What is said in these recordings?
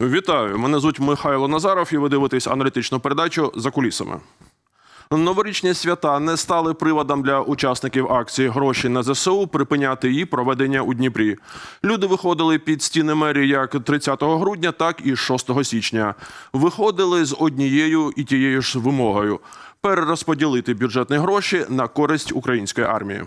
Вітаю! Мене звуть Михайло Назаров, і ви дивитесь аналітичну передачу за кулісами. Новорічні свята не стали приводом для учасників акції Гроші на ЗСУ припиняти її проведення у Дніпрі. Люди виходили під стіни мерії як 30 грудня, так і 6 січня. Виходили з однією і тією ж вимогою перерозподілити бюджетні гроші на користь української армії.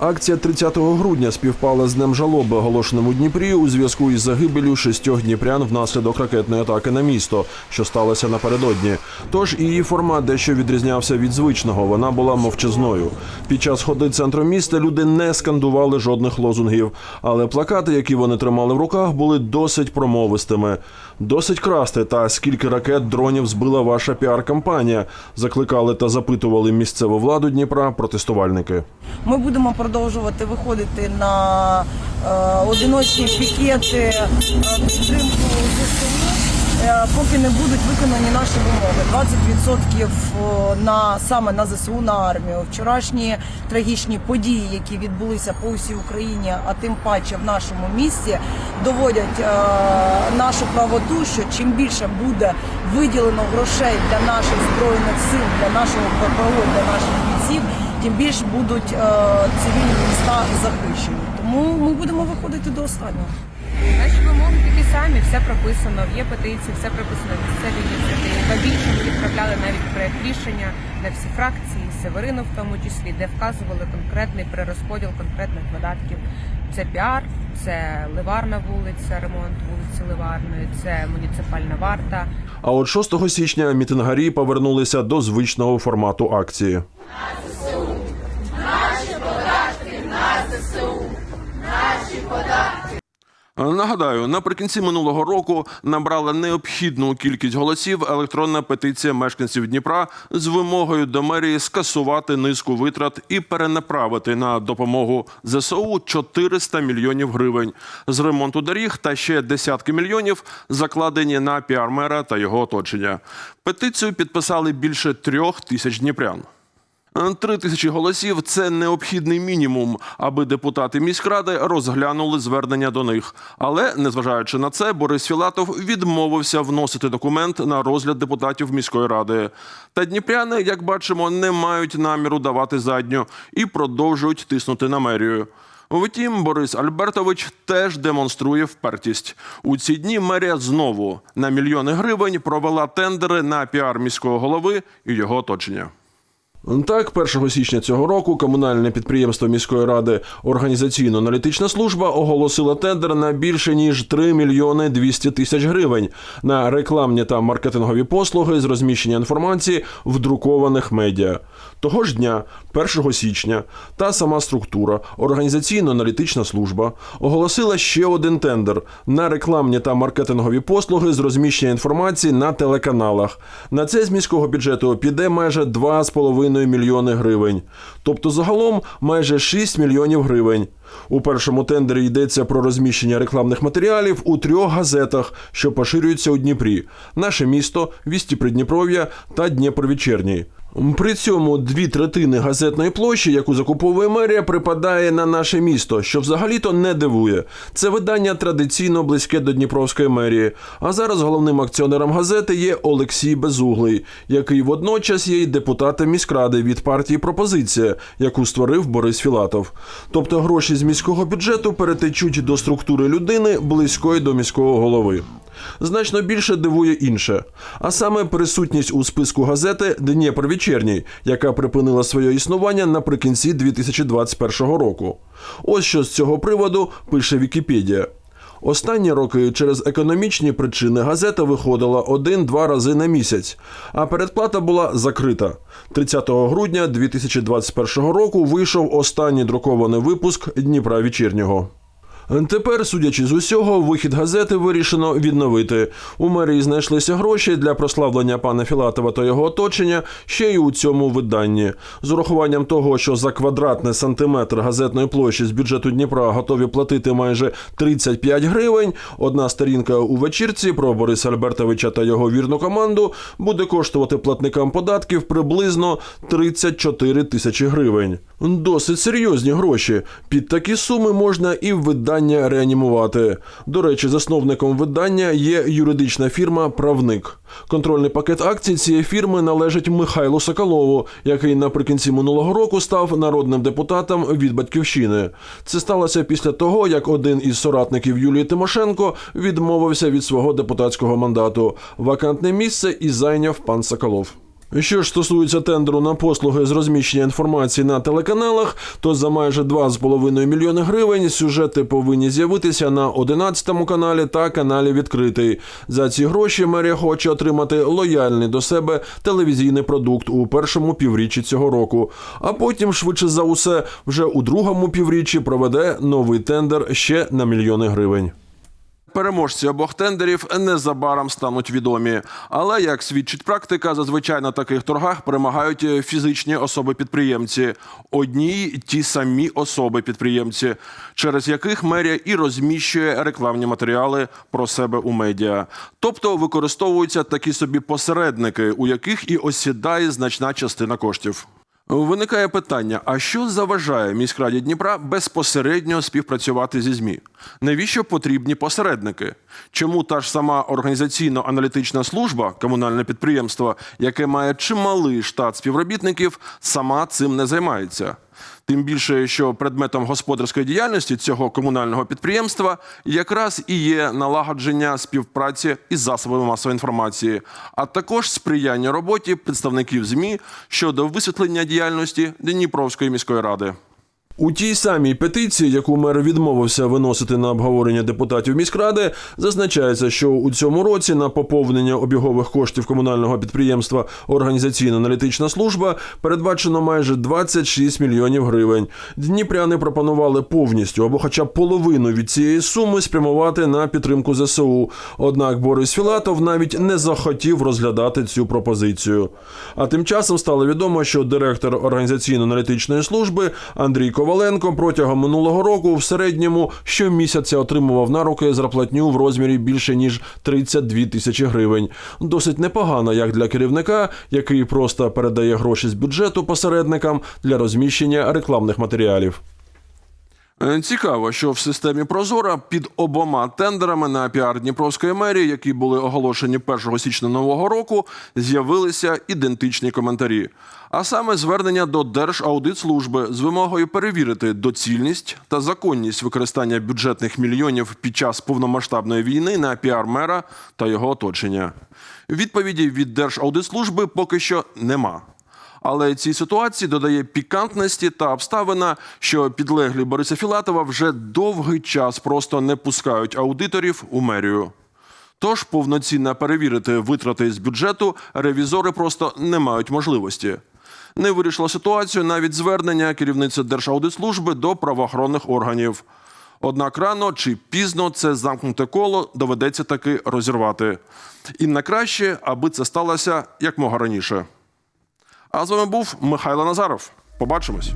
Акція 30 грудня співпала з днем жалоби, оголошеним у Дніпрі у зв'язку із загибелю шістьох дніпрян внаслідок ракетної атаки на місто, що сталося напередодні. Тож її формат дещо відрізнявся від звичного. Вона була мовчазною. Під час ходи центром міста люди не скандували жодних лозунгів, але плакати, які вони тримали в руках, були досить промовистими. Досить красти та скільки ракет дронів збила ваша піар-кампанія. Закликали та запитували місцеву владу Дніпра протестувальники. Ми будемо продовжувати виходити на е, одиночні пікети е, підтримку ЗСУ, поки не будуть виконані наші вимоги. 20% на саме на ЗСУ на армію. Вчорашні трагічні події, які відбулися по всій Україні, а тим паче в нашому місті, доводять е, нашу правоту, що чим більше буде виділено грошей для наших збройних сил, для нашого ППО, для наших бійців тим більше будуть е, цивільні міста захищені. Тому ми будемо виходити до останнього. Самі, все прописано, є петиції, все прописано в місцевій ініціативі. Ба більше ми відправляли навіть проект рішення на всі фракції, Северину в тому числі, де вказували конкретний перерозподіл конкретних видатків. Це піар, це ливарна вулиця, ремонт вулиці Ливарної, це муніципальна варта. А от 6 січня мітингарі повернулися до звичного формату акції. Нагадаю, наприкінці минулого року набрала необхідну кількість голосів електронна петиція мешканців Дніпра з вимогою до мерії скасувати низку витрат і перенаправити на допомогу ЗСУ 400 мільйонів гривень з ремонту доріг та ще десятки мільйонів закладені на піар мера та його оточення. Петицію підписали більше трьох тисяч дніпрян. Три тисячі голосів це необхідний мінімум, аби депутати міськради розглянули звернення до них. Але незважаючи на це, Борис Філатов відмовився вносити документ на розгляд депутатів міської ради. Та дніпряни, як бачимо, не мають наміру давати задню і продовжують тиснути на мерію. Втім, Борис Альбертович теж демонструє впертість. У ці дні мерія знову на мільйони гривень провела тендери на піар міського голови і його оточення. Так, 1 січня цього року комунальне підприємство міської ради організаційно-аналітична служба оголосила тендер на більше ніж 3 мільйони 200 тисяч гривень на рекламні та маркетингові послуги з розміщення інформації в друкованих медіа. Того ж дня, 1 січня, та сама структура організаційно-аналітична служба оголосила ще один тендер на рекламні та маркетингові послуги з розміщення інформації на телеканалах. На це з міського бюджету піде майже 2,5 мільйони гривень. Тобто загалом майже 6 мільйонів гривень. У першому тендері йдеться про розміщення рекламних матеріалів у трьох газетах, що поширюються у Дніпрі: наше місто, Вісті Придніпров'я та Дніпровечерній. При цьому дві третини газетної площі, яку закуповує мерія, припадає на наше місто, що взагалі-то не дивує. Це видання традиційно близьке до Дніпровської мерії. А зараз головним акціонером газети є Олексій Безуглий, який водночас є й депутатом міськради від партії Пропозиція, яку створив Борис Філатов. Тобто гроші з міського бюджету перетечуть до структури людини близької до міського голови. Значно більше дивує інше, а саме присутність у списку газети Дніпровечерній, яка припинила своє існування наприкінці 2021 року. Ось що з цього приводу пише Вікіпедія. Останні роки через економічні причини газета виходила один-два рази на місяць, а передплата була закрита. 30 грудня 2021 року вийшов останній друкований випуск Дніпра вечірнього. Тепер, судячи з усього, вихід газети вирішено відновити. У мерії знайшлися гроші для прославлення пана Філатова та його оточення ще й у цьому виданні. З урахуванням того, що за квадратний сантиметр газетної площі з бюджету Дніпра готові платити майже 35 гривень. Одна сторінка у вечірці про Бориса Альбертовича та його вірну команду буде коштувати платникам податків приблизно 34 тисячі гривень. Досить серйозні гроші. Під такі суми можна і в виданні прохання реанімувати. До речі, засновником видання є юридична фірма Правник. Контрольний пакет акцій цієї фірми належить Михайлу Соколову, який наприкінці минулого року став народним депутатом від батьківщини. Це сталося після того, як один із соратників Юлії Тимошенко відмовився від свого депутатського мандату. Вакантне місце і зайняв пан Соколов. Що ж стосується тендеру на послуги з розміщення інформації на телеканалах, то за майже 2,5 мільйони гривень сюжети повинні з'явитися на 11 каналі та каналі Відкритий. За ці гроші мерія хоче отримати лояльний до себе телевізійний продукт у першому півріччі цього року, а потім, швидше за усе, вже у другому півріччі проведе новий тендер ще на мільйони гривень. Переможці обох тендерів незабаром стануть відомі. Але як свідчить практика, зазвичай на таких торгах перемагають е, фізичні особи-підприємці, одні ті самі особи-підприємці, через яких мерія і розміщує рекламні матеріали про себе у медіа. Тобто використовуються такі собі посередники, у яких і осідає значна частина коштів. Виникає питання: а що заважає міськраді Дніпра безпосередньо співпрацювати зі ЗМІ? Навіщо потрібні посередники? Чому та ж сама організаційно-аналітична служба, комунальне підприємство, яке має чималий штат співробітників, сама цим не займається? Тим більше, що предметом господарської діяльності цього комунального підприємства якраз і є налагодження співпраці із засобами масової інформації, а також сприяння роботі представників ЗМІ щодо висвітлення діяльності Дніпровської міської ради. У тій самій петиції, яку мер відмовився виносити на обговорення депутатів міськради, зазначається, що у цьому році на поповнення обігових коштів комунального підприємства Організаційно-аналітична служба передбачено майже 26 мільйонів гривень. Дніпряни пропонували повністю або хоча б половину від цієї суми спрямувати на підтримку ЗСУ. Однак Борис Філатов навіть не захотів розглядати цю пропозицію. А тим часом стало відомо, що директор організаційно-аналітичної служби Андрій Коваленко протягом минулого року в середньому щомісяця отримував на руки зарплатню в розмірі більше ніж 32 тисячі гривень. Досить непогано, як для керівника, який просто передає гроші з бюджету посередникам для розміщення рекламних матеріалів. Е, Цікаво, що в системі Прозора під обома тендерами на піар Дніпровської мерії, які були оголошені 1 січня нового року, з'явилися ідентичні коментарі. А саме звернення до Держаудитслужби з вимогою перевірити доцільність та законність використання бюджетних мільйонів під час повномасштабної війни на піар мера та його оточення. Відповіді від Держаудитслужби поки що нема. Але цій ситуації додає пікантності та обставина, що підлеглі Бориса Філатова вже довгий час просто не пускають аудиторів у мерію. Тож повноцінно перевірити витрати з бюджету ревізори просто не мають можливості. Не вирішило ситуацію навіть звернення керівниці Держаудитслужби до правоохоронних органів. Однак рано чи пізно це замкнуте коло доведеться таки розірвати. І на краще, аби це сталося якмога раніше. А з вами був Михайло Назаров. Побачимось.